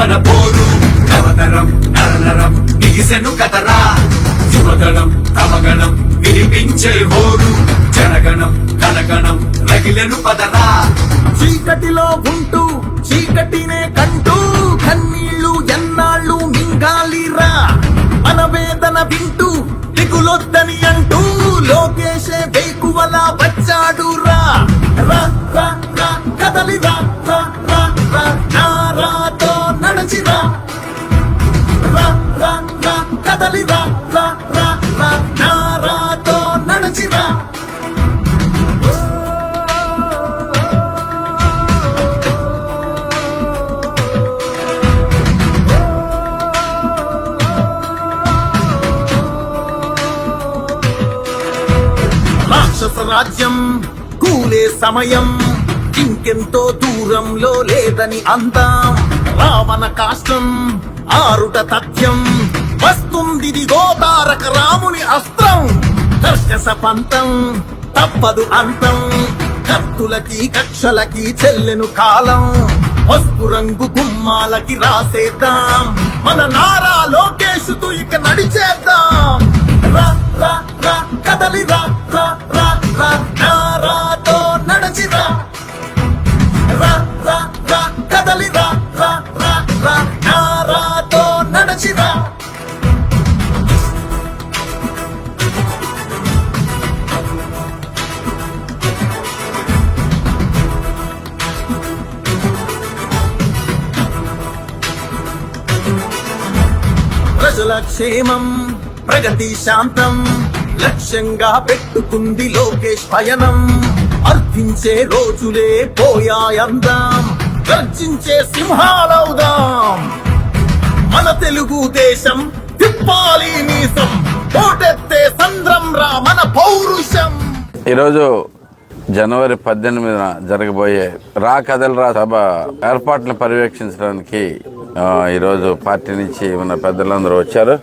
మన పోరు. నవతరం నరనరం బిగిసెను కదరా యువగణం తమగణం వినిపించే హోరు. జనగణం కనగణం రగిలెను పదరా. చీకటిలో ఉంటూ చీకటినే కంటూ కన్నీళ్ళు ఎన్నాళ్ళు మింగాలిరా. మన వేదన వింటూ దిగులొద్దని అంటూ లోకేశే వేకువలా వచ్చాడు రా రా కదలిరా రా. నడచిరా రా రా రా కదలిరా రా రా రా నారాతో నడచిరా. రాక్షస రాజ్యం కూలే సమయం ఇంకెంతో దూరంలో లేదని అందాం. రావణ కాష్టం ఆరుట తథ్యం. వస్తుంది గోదారక రాముని అస్త్రం. కర్కస పంతం తప్పదు అంతం. కత్తులకి కక్షలకి చెల్లెను కాలం. పసుపు రంగు గుమ్మాలకి రాసేద్దాం. మన నారా లోకేశుతూ ఇక నడిచేద్దాం. రా రా రా కదలి రా రా రా రా. ప్రజల క్షేమం ప్రగతి శాంతం లక్ష్యంగా పెట్టుకుంది లోకేష్ పయనం. అర్థించే రోజులే పోయాయందాం గర్జించే సింహాలవుదాం. మన తెలుగు దేశం తిప్పాలి మీసం పోటెత్తే సంద్రం రా మన పౌరుషం. ఈరోజు జనవరి పద్దెనిమిదిన జరగబోయే రా కదలరా సభ ఏర్పాట్లను పర్యవేక్షించడానికి ఈరోజు పార్టీ నుంచి ఉన్న పెద్దలందరూ వచ్చారు.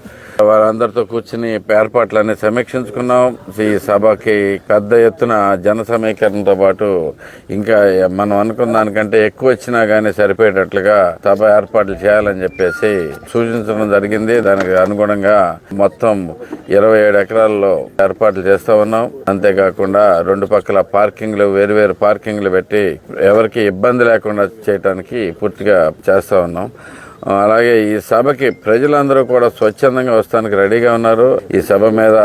వారందరితో కూర్చుని ఏర్పాట్లన్నీ సమీక్షించుకున్నాం. ఈ సభకి పెద్ద ఎత్తున జన సమీకరణతో పాటు ఇంకా మనం అనుకున్న దానికంటే ఎక్కువ వచ్చినా గానీ సరిపోయేటట్లుగా సభ ఏర్పాట్లు చేయాలని చెప్పేసి సూచించడం జరిగింది. దానికి అనుగుణంగా మొత్తం ఇరవై ఏడు ఎకరాల్లో ఏర్పాట్లు చేస్తా ఉన్నాం. అంతేకాకుండా రెండు పక్కల పార్కింగ్లు వేరు వేరు పార్కింగ్లు పెట్టి ఎవరికి ఇబ్బంది లేకుండా చేయడానికి పూర్తిగా చేస్తా ఉన్నాం. అలాగే ఈ సభకి ప్రజలందరూ కూడా స్వచ్ఛందంగా వస్తానికి రెడీగా ఉన్నారు. ఈ సభ మీద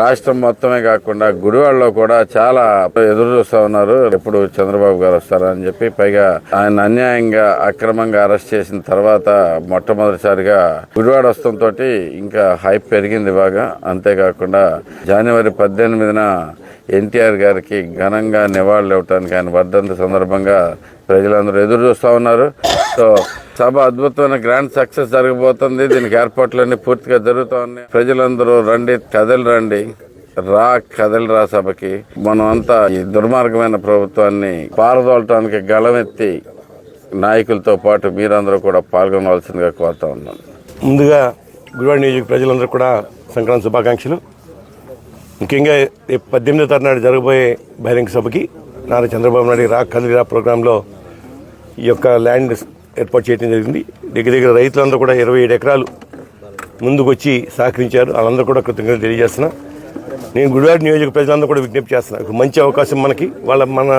రాష్ట్రం మొత్తమే కాకుండా గుడివాడలో కూడా చాలా ఎదురు చూస్తూ ఉన్నారు. ఎప్పుడు చంద్రబాబు గారు వస్తారని చెప్పి పైగా ఆయన అన్యాయంగా అక్రమంగా అరెస్ట్ చేసిన తర్వాత మొట్టమొదటిసారిగా గుడివాడ వస్తంతో ఇంకా హైప్ పెరిగింది బాగా. అంతేకాకుండా జనవరి పద్దెనిమిదిన ఎన్టీఆర్ గారికి ఘనంగా నివాళులు ఇవ్వటానికి ఆయన వర్ధంతి సందర్భంగా ప్రజలందరూ ఎదురు చూస్తూ ఉన్నారు. సో సభ అద్భుతమైన గ్రాండ్ సక్సెస్ జరగబోతుంది. దీనికి ఏర్పాట్లన్నీ పూర్తిగా జరుగుతూ ఉన్నాయి. ప్రజలందరూ రండి కదలి రండి. రా కదలి రా సభకి. మనం అంతా ఈ దుర్మార్గమైన ప్రభుత్వాన్ని పారదోలటానికి గళమెత్తి నాయకులతో పాటు మీరందరూ కూడా పాల్గొనవలసిందిగా కోరుతా ఉన్నాను ముందుగా గుడివాడ నియోజక ప్రజలందరూ కూడా సంక్రాంతి శుభాకాంక్షలు. ముఖ్యంగా పద్దెనిమిదో తారీఖు జరగబోయే బహిరంగ సభకి నారా చంద్రబాబు నాయుడు రా కదిలిరా ప్రోగ్రాంలో ఈ యొక్క ల్యాండ్ ఏర్పాటు చేయడం జరిగింది. దగ్గర దగ్గర రైతులందరూ కూడా ఇరవై ఏడు ఎకరాలు ముందుకు వచ్చి సహకరించారు. వాళ్ళందరూ కూడా కృతజ్ఞతలు తెలియజేస్తున్నా. నేను గుడివాడ నియోజక ప్రజలందరూ కూడా విజ్ఞప్తి చేస్తున్నాను ఒక మంచి అవకాశం మనకి. వాళ్ళ మన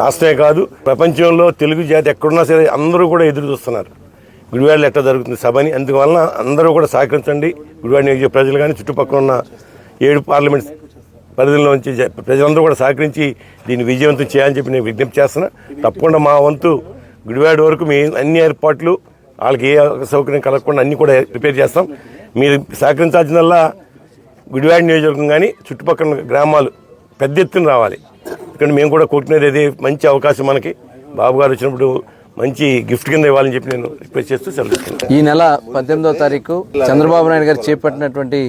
రాష్ట్రమే కాదు ప్రపంచంలో తెలుగు జాతి ఎక్కడున్నా సరే అందరూ కూడా ఎదురు చూస్తున్నారు. గుడివాడలో ఎట్లా జరుగుతుంది సభని? అందువలన అందరూ కూడా సహకరించండి. గుడివాడ నియోజక ప్రజలు కానీ చుట్టుపక్కల ఉన్న ఏడు పార్లమెంట్ పరిధిలో నుంచి ప్రజలందరూ కూడా సహకరించి దీన్ని విజయవంతం చేయాలని చెప్పి నేను విజ్ఞప్తి చేస్తున్నా. తప్పకుండా మా వంతు గుడివాడ వరకు మీ అన్ని ఏర్పాట్లు వాళ్ళకి ఏ సౌకర్యం కలగకుండా అన్ని కూడా ప్రిపేర్ చేస్తాం. మీరు సహకరించాల్సిందల్లా గుడివాడ నియోజకవర్గం కానీ చుట్టుపక్కల గ్రామాలు పెద్ద ఎత్తున రావాలి. ఇక్కడ మేము కూడా కొట్టినది అదే మంచి అవకాశం మనకి. బాబు గారు వచ్చినప్పుడు మంచి గిఫ్ట్ కింద ఇవ్వాలని చెప్పి నేను రిక్వెస్ట్ చేస్తూ సెలవు ఈ నెల పద్దెనిమిదో తారీఖు చంద్రబాబు నాయుడు గారు చేపట్టినటువంటి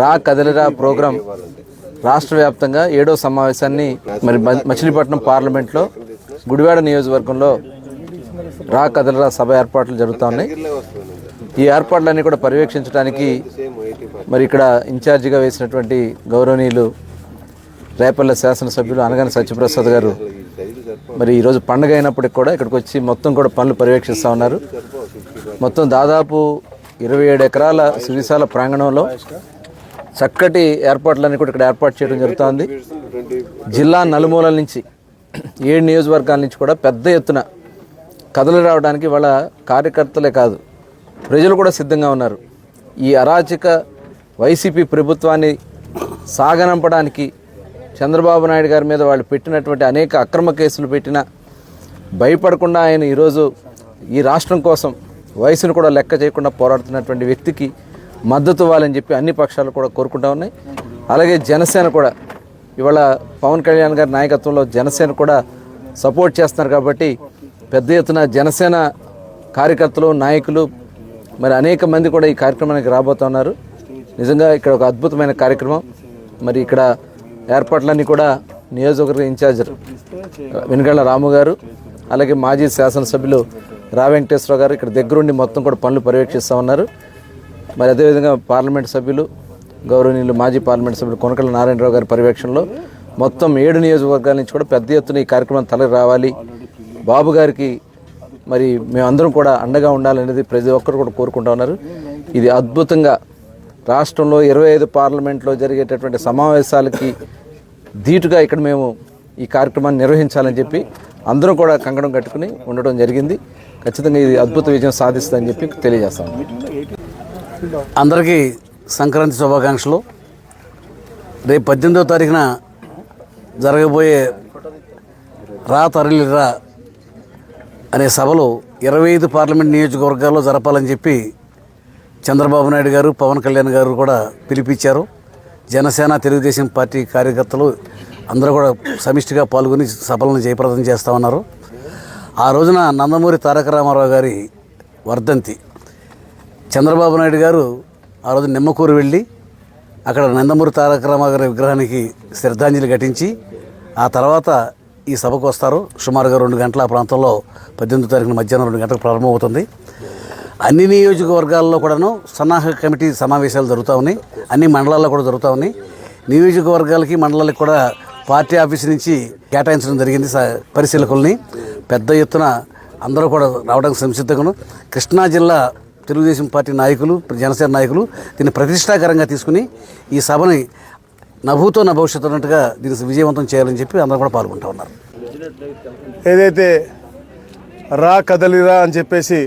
రా కదలిరా ప్రోగ్రాం. రాష్ట్ర వ్యాప్తంగా ఏడో సమావేశాన్ని మరి మచిలీపట్నం పార్లమెంట్లో గుడివాడ నియోజకవర్గంలో రా కదలరా సభ ఏర్పాట్లు జరుగుతూ ఉన్నాయి. ఈ ఏర్పాట్లన్నీ కూడా పర్యవేక్షించడానికి మరి ఇక్కడ ఇన్ఛార్జిగా వేసినటువంటి గౌరవనీయులు రేపల్ల శాసనసభ్యులు అనగాని సత్యప్రసాద్ గారు మరి ఈరోజు పండగ అయినప్పటికి కూడా ఇక్కడికి వచ్చి మొత్తం కూడా పనులు పర్యవేక్షిస్తూ ఉన్నారు. మొత్తం దాదాపు ఇరవై ఏడు ఎకరాల సువిశాల ప్రాంగణంలో చక్కటి ఏర్పాట్లన్నీ కూడా ఇక్కడ ఏర్పాటు చేయడం జరుగుతోంది. జిల్లా నలుమూలల నుంచి ఏడు నియోజకవర్గాల నుంచి కూడా పెద్ద ఎత్తున కథలు రావడానికి వాళ్ళ కార్యకర్తలే కాదు ప్రజలు కూడా సిద్ధంగా ఉన్నారు. ఈ అరాచక వైసీపీ ప్రభుత్వాన్ని సాగనంపడానికి చంద్రబాబు నాయుడు గారి మీద వాళ్ళు పెట్టినటువంటి అనేక అక్రమ కేసులు పెట్టిన భయపడకుండా ఆయన ఈరోజు ఈ రాష్ట్రం కోసం వయసును కూడా లెక్క చేయకుండా పోరాడుతున్నటువంటి వ్యక్తికి మద్దతు ఇవ్వాలని చెప్పి అన్ని పక్షాలు కూడా కోరుకుంటా ఉన్నాయి. అలాగే జనసేన కూడా ఇవాళ పవన్ కళ్యాణ్ గారి నాయకత్వంలో జనసేన కూడా సపోర్ట్ చేస్తున్నారు కాబట్టి పెద్ద ఎత్తున జనసేన కార్యకర్తలు నాయకులు మరి అనేక మంది కూడా ఈ కార్యక్రమానికి రాబోతున్నారు నిజంగా ఇక్కడ ఒక అద్భుతమైన కార్యక్రమం. మరి ఇక్కడ ఏర్పాట్లన్నీ కూడా నియోజకవర్గ ఇన్ఛార్జ్ వెనుగళ్ళ రాము గారు అలాగే మాజీ శాసనసభ్యులు రా వెంకటేశ్వర గారు ఇక్కడ దగ్గరుండి మొత్తం కూడా పనులు పర్యవేక్షిస్తూ ఉన్నారు. మరి అదేవిధంగా పార్లమెంట్ సభ్యులు గౌరవనీయులు మాజీ పార్లమెంట్ సభ్యులు కొనకళ్ళ నారాయణరావు గారి పర్యవేక్షణలో మొత్తం ఏడు నియోజకవర్గాల నుంచి కూడా పెద్ద ఎత్తున ఈ కార్యక్రమం తల రావాలి. బాబు గారికి మరి మేమందరం కూడా అండగా ఉండాలనేది ప్రతి ఒక్కరు కూడా కోరుకుంటా ఉన్నారు. ఇది అద్భుతంగా రాష్ట్రంలో ఇరవై ఐదు పార్లమెంట్లో జరిగేటటువంటి సమావేశాలకి ధీటుగా ఇక్కడ మేము ఈ కార్యక్రమాన్ని నిర్వహించాలని చెప్పి అందరం కూడా కంకణం కట్టుకుని ఉండడం జరిగింది. ఖచ్చితంగా ఇది అద్భుత విజయం సాధిస్తుందని చెప్పి తెలియజేస్తాం అందరికీ సంక్రాంతి శుభాకాంక్షలు. రేపు పద్దెనిమిదవ తారీఖున జరగబోయే రా తరలిరా అనే సభలు ఇరవై ఐదు పార్లమెంట్ నియోజకవర్గాల్లో జరపాలని చెప్పి చంద్రబాబు నాయుడు గారు పవన్ కళ్యాణ్ గారు కూడా పిలిపించారు. జనసేన తెలుగుదేశం పార్టీ కార్యకర్తలు అందరూ కూడా సమిష్టిగా పాల్గొని సభలను జయప్రదం చేస్తూ ఉన్నారు. ఆ రోజున నందమూరి తారక రామారావు గారి వర్ధంతి. చంద్రబాబు నాయుడు గారు ఆ రోజు నిమ్మకూరు వెళ్ళి అక్కడ నందమూరి తారక రామారావు గారి విగ్రహానికి శ్రద్ధాంజలి ఘటించి ఆ తర్వాత ఈ సభకు వస్తారు. సుమారుగా రెండు గంటల ఆ ప్రాంతంలో పద్దెనిమిది తారీఖున మధ్యాహ్నం రెండు గంటలకు ప్రారంభమవుతుంది. అన్ని నియోజకవర్గాల్లో కూడాను సన్నాహక కమిటీ సమావేశాలు జరుగుతూ ఉన్నాయి. అన్ని మండలాల్లో కూడా జరుగుతూ ఉన్నాయి. నియోజకవర్గాలకి మండలాలకు కూడా పార్టీ ఆఫీస్ నుంచి కేటాయించడం జరిగింది పరిశీలకుల్ని. పెద్ద ఎత్తున అందరూ కూడా రావడానికి సంసిద్ధంగాను కృష్ణా జిల్లా తెలుగుదేశం పార్టీ నాయకులు జనసేన నాయకులు దీన్ని ప్రతిష్టాకరంగా తీసుకుని ఈ సభని నభూతో నా భవిష్యత్తు అన్నట్టుగా దీన్ని విజయవంతం చేయాలని చెప్పి అందరూ కూడా పాల్గొంటూ ఉన్నారు. ఏదైతే రా కదలిరా అని చెప్పేసి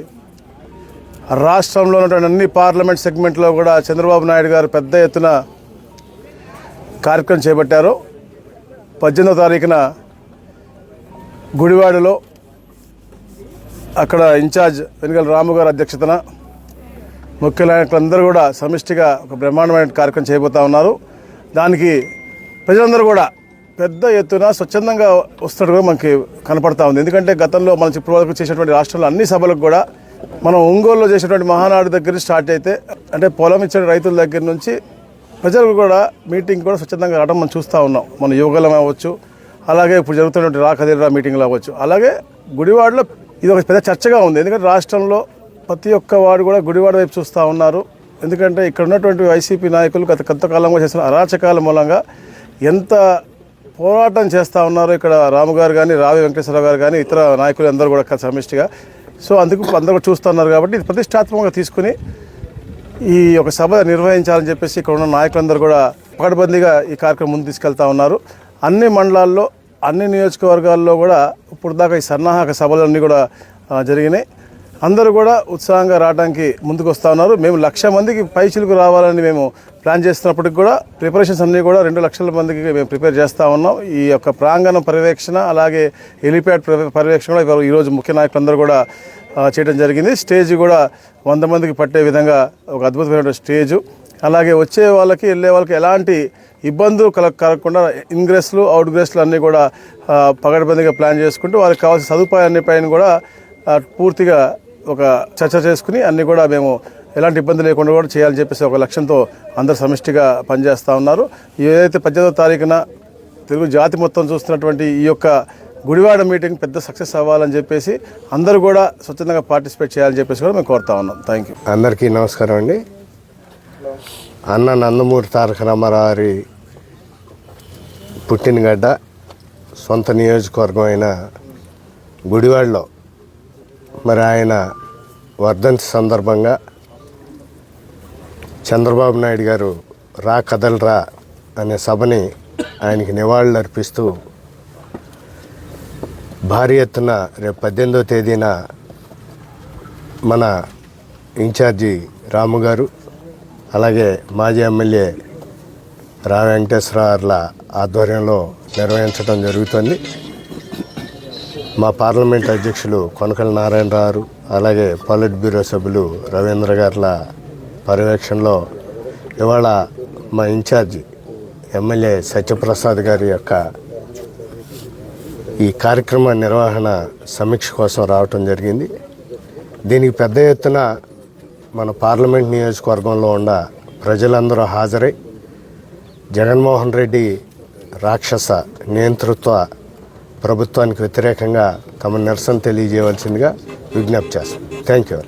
రాష్ట్రంలో ఉన్నటువంటి అన్ని పార్లమెంట్ సెగ్మెంట్లో కూడా చంద్రబాబు నాయుడు గారు పెద్ద ఎత్తున కార్యక్రమం చేపట్టారు. పద్దెనిమిదో తారీఖున గుడివాడలో అక్కడ ఇన్ఛార్జ్ వెనుకల రాము గారి అధ్యక్షతన ముఖ్య నాయకులందరూ కూడా సమిష్టిగా ఒక బ్రహ్మాండమైన కార్యక్రమం చేయబోతా ఉన్నారు. దానికి ప్రజలందరూ కూడా పెద్ద ఎత్తున స్వచ్ఛందంగా వస్తున్నట్టు కూడా మనకి కనపడతా ఉంది. ఎందుకంటే గతంలో మనం ఇప్పటి వరకు చేసినటువంటి రాష్ట్రంలో అన్ని సభలకు కూడా మనం ఒంగోలులో చేసినటువంటి మహానాడు దగ్గర స్టార్ట్ అయితే అంటే పొలం ఇచ్చే రైతుల దగ్గర నుంచి ప్రజలకు కూడా మీటింగ్ కూడా స్వచ్ఛందంగా రావడం మనం చూస్తూ ఉన్నాం. మన యువగలం అవ్వచ్చు అలాగే ఇప్పుడు జరుగుతున్నటువంటి రాకదీరా మీటింగ్లు అవ్వచ్చు అలాగే గుడివాడలో ఇది ఒక పెద్ద చర్చగా ఉంది. ఎందుకంటే రాష్ట్రంలో ప్రతి ఒక్క వాడు కూడా గుడివాడ వైపు చూస్తూ ఉన్నారు. ఎందుకంటే ఇక్కడ ఉన్నటువంటి వైసీపీ నాయకులు గత కొంతకాలంగా చేసిన అరాచకాల మూలంగా ఎంత పోరాటం చేస్తూ ఉన్నారు ఇక్కడ రాము గారు కానీ రావి వెంకటేశ్వర గారు కానీ ఇతర నాయకులు అందరూ కూడా సమిష్టిగా. సో అందుకు అందరూ కూడా చూస్తున్నారు కాబట్టి ఇది ప్రతిష్టాత్మకంగా తీసుకుని ఈ ఒక సభ నిర్వహించాలని చెప్పేసి ఇక్కడ ఉన్న నాయకులందరూ కూడా పకడ్బందీగా ఈ కార్యక్రమం ముందు తీసుకెళ్తా ఉన్నారు. అన్ని మండలాల్లో అన్ని నియోజకవర్గాల్లో కూడా ఇప్పుడు దాకా ఈ సన్నాహక సభలన్నీ కూడా జరిగినాయి. అందరూ కూడా ఉత్సాహంగా రావడానికి ముందుకు వస్తూ ఉన్నారు. మేము లక్ష మందికి పైచులకు రావాలని మేము ప్లాన్ చేస్తున్నప్పటికి కూడా ప్రిపరేషన్స్ అన్నీ కూడా రెండు లక్షల మందికి మేము ప్రిపేర్ చేస్తూ ఉన్నాం. ఈ యొక్క ప్రాంగణం పర్యవేక్షణ అలాగే హెలిప్యాడ్ పర్యవేక్షణ కూడా ఈరోజు ముఖ్య నాయకులందరూ కూడా చేయడం జరిగింది. స్టేజ్ కూడా వంద మందికి పట్టే విధంగా ఒక అద్భుతమైన స్టేజ్. అలాగే వచ్చే వాళ్ళకి వెళ్ళే వాళ్ళకి ఎలాంటి ఇబ్బందులు కల కలగకుండా ఇన్గ్రెస్లు అవుట్ గ్రెస్లు అన్నీ కూడా పగడబందీగా ప్లాన్ చేసుకుంటూ వాళ్ళకి కావాల్సిన సదుపాయాన్ని పైన కూడా పూర్తిగా ఒక చర్చ చేసుకుని అన్నీ కూడా మేము ఎలాంటి ఇబ్బంది లేకుండా కూడా చేయాలని చెప్పేసి ఒక లక్ష్యంతో అందరు సమిష్టిగా పనిచేస్తూ ఉన్నారు. ఏదైతే పద్దెనిమిదో తారీఖున తెలుగు జాతి మొత్తం చూస్తున్నటువంటి ఈ యొక్క గుడివాడ మీటింగ్ పెద్ద సక్సెస్ అవ్వాలని చెప్పేసి అందరూ కూడా స్వచ్ఛందంగా పార్టిసిపేట్ చేయాలని చెప్పేసి కూడా మేము కోరుతా ఉన్నాం. థ్యాంక్ యూ అందరికీ నమస్కారం అండి. అన్న నందమూరి తారక రామారావు గారి పుట్టినగడ్డ సొంత నియోజకవర్గం అయిన గుడివాడలో. మరి ఆయన వర్ధంతి సందర్భంగా చంద్రబాబు నాయుడు గారు రా కదలరా అనే సభని ఆయనకి నివాళులు అర్పిస్తూ భారీ ఎత్తున రేపు పద్దెనిమిదో తేదీన మన ఇన్ఛార్జి రాము గారు అలాగే మాజీ ఎమ్మెల్యే రా వెంకటేశ్వరర్ల ఆధ్వర్యంలో నిర్వహించడం జరుగుతుంది. మా పార్లమెంట్ అధ్యక్షులు కొనకల నారాయణరావు అలాగే పాలిట్ బ్యూరో సభ్యులు రవీంద్ర గారుల పర్యవేక్షణలో ఇవాళ మా ఇన్ఛార్జి ఎమ్మెల్యే సత్యప్రసాద్ గారి యొక్క ఈ కార్యక్రమ నిర్వహణ సమీక్ష కోసం రావటం జరిగింది. దీనికి పెద్ద ఎత్తున మన పార్లమెంట్ నియోజకవర్గంలో ఉన్న ప్రజలందరూ హాజరై జగన్మోహన్ రెడ్డి రాక్షస నియంతృత్వ ప్రభుత్వానికి వ్యతిరేకంగా తమ నిరసన తెలియజేయవలసిందిగా విజ్ఞప్తి చేస్తాం థ్యాంక్ యూ